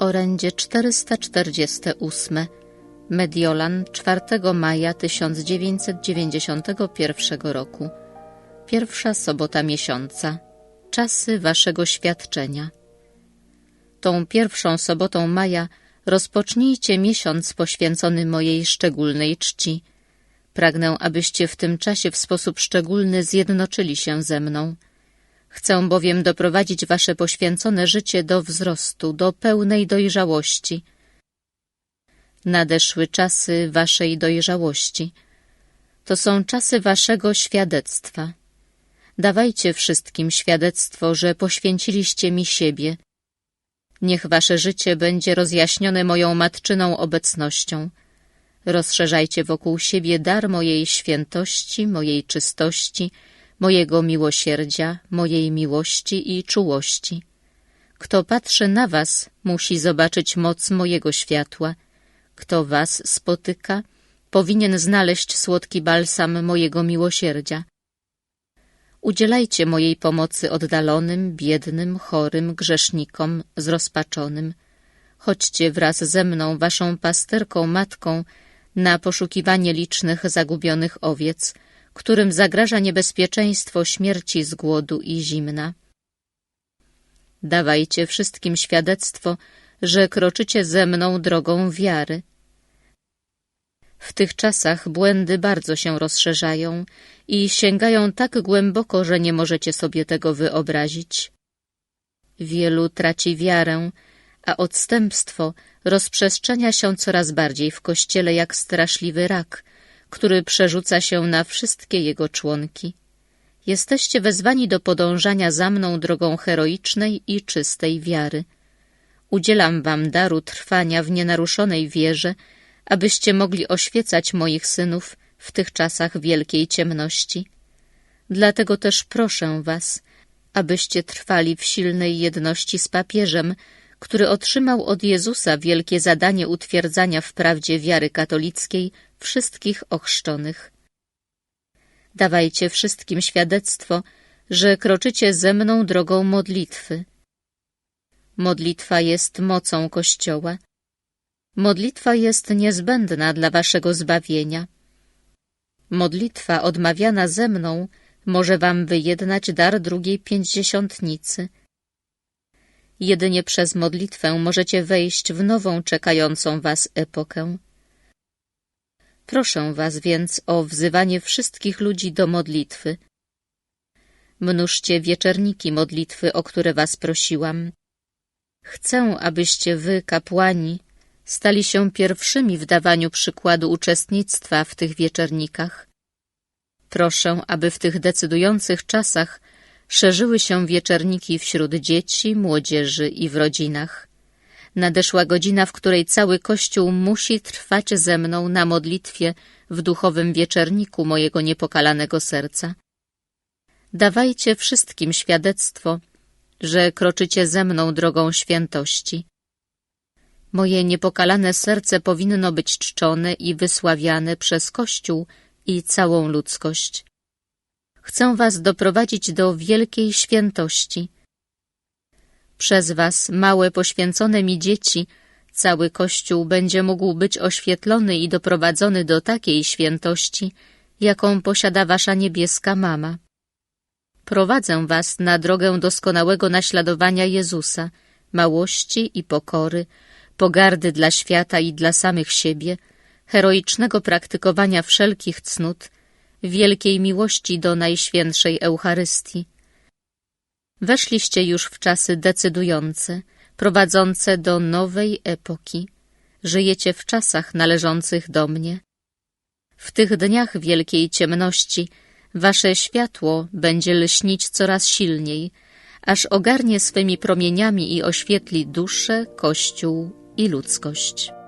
Orędzie 448 Mediolan 4 maja 1991 roku. Pierwsza sobota miesiąca. Czasy waszego świadczenia. Tą pierwszą sobotą maja rozpocznijcie miesiąc poświęcony mojej szczególnej czci. Pragnę, abyście w tym czasie w sposób szczególny zjednoczyli się ze mną – Chcę bowiem doprowadzić wasze poświęcone życie do wzrostu, do pełnej dojrzałości. Nadeszły czasy waszej dojrzałości. To są czasy waszego świadectwa. Dawajcie wszystkim świadectwo, że poświęciliście mi siebie. Niech wasze życie będzie rozjaśnione moją matczyną obecnością. Rozszerzajcie wokół siebie dar mojej świętości, mojej czystości, mojego miłosierdzia, mojej miłości i czułości. Kto patrzy na was, musi zobaczyć moc mojego światła. Kto was spotyka, powinien znaleźć słodki balsam mojego miłosierdzia. Udzielajcie mojej pomocy oddalonym, biednym, chorym, grzesznikom, zrozpaczonym. Chodźcie wraz ze mną, waszą pasterką matką, na poszukiwanie licznych zagubionych owiec – którym zagraża niebezpieczeństwo śmierci z głodu i zimna. Dawajcie wszystkim świadectwo, że kroczycie ze mną drogą wiary. W tych czasach błędy bardzo się rozszerzają i sięgają tak głęboko, że nie możecie sobie tego wyobrazić. Wielu traci wiarę, a odstępstwo rozprzestrzenia się coraz bardziej w Kościele jak straszliwy rak, który przerzuca się na wszystkie jego członki. Jesteście wezwani do podążania za mną drogą heroicznej i czystej wiary. Udzielam wam daru trwania w nienaruszonej wierze, abyście mogli oświecać moich synów w tych czasach wielkiej ciemności. Dlatego też proszę was, abyście trwali w silnej jedności z papieżem, który otrzymał od Jezusa wielkie zadanie utwierdzania w prawdzie wiary katolickiej wszystkich ochrzczonych. Dawajcie wszystkim świadectwo, że kroczycie ze mną drogą modlitwy. Modlitwa jest mocą Kościoła. Modlitwa jest niezbędna dla waszego zbawienia. Modlitwa odmawiana ze mną może wam wyjednać dar drugiej pięćdziesiątnicy. Jedynie przez modlitwę możecie wejść w nową czekającą was epokę. Proszę was więc o wzywanie wszystkich ludzi do modlitwy. Mnóżcie wieczerniki modlitwy, o które was prosiłam. Chcę, abyście wy, kapłani, stali się pierwszymi w dawaniu przykładu uczestnictwa w tych wieczernikach. Proszę, aby w tych decydujących czasach szerzyły się wieczerniki wśród dzieci, młodzieży i w rodzinach. Nadeszła godzina, w której cały Kościół musi trwać ze mną na modlitwie w duchowym wieczerniku mojego niepokalanego serca. Dawajcie wszystkim świadectwo, że kroczycie ze mną drogą świętości. Moje niepokalane serce powinno być czczone i wysławiane przez Kościół i całą ludzkość. Chcę was doprowadzić do wielkiej świętości – przez was, małe poświęcone mi dzieci, cały Kościół będzie mógł być oświetlony i doprowadzony do takiej świętości, jaką posiada wasza niebieska mama. Prowadzę was na drogę doskonałego naśladowania Jezusa, małości i pokory, pogardy dla świata i dla samych siebie, heroicznego praktykowania wszelkich cnót, wielkiej miłości do Najświętszej Eucharystii, Weszliście już w czasy decydujące, prowadzące do nowej epoki. Żyjecie w czasach należących do mnie. W tych dniach wielkiej ciemności wasze światło będzie lśnić coraz silniej, aż ogarnie swymi promieniami i oświetli duszę, Kościół i ludzkość.